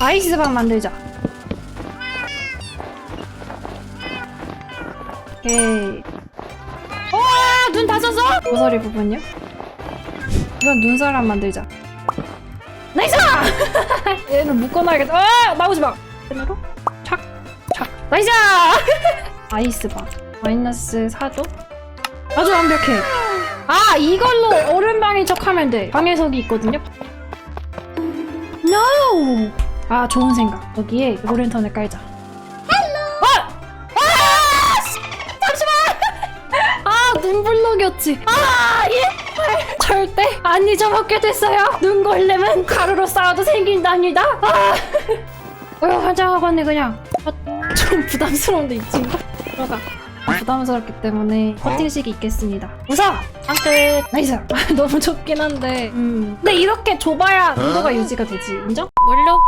아이스방 만들자. 오케이. 와, 눈 다쳤어? 모서리 부분요? 이건 눈사람 만들자. 나이스! 얘를 묶어놔야겠다. 아, 나오지 마. 펜으로 착, 착. 나이스! 아이스방. 마이너스 4도? 아주 완벽해. 아, 이걸로 얼음방인 척 하면 돼. 방해석이 있거든요. No! 아, 좋은 생각. 여기에 오랜턴을 깔자. 헬로! 아! 아! 씨! 잠시만! 아, 눈블록이었지. 아, 예! 절대 안 잊어먹게 됐어요. 눈걸레면 가루로 쌓아도 생긴답니다. 아! 어, 환장하겠네, 그냥. 아, 좀 부담스러운데, 이 친구. 들어가. 부담스럽기 때문에 커팅식이 있겠습니다. 웃어! 한끝 나이스! 아, 너무 좁긴 한데 음. 근데 이렇게 좁아야 온도가 유지가 되지 인정? 원료?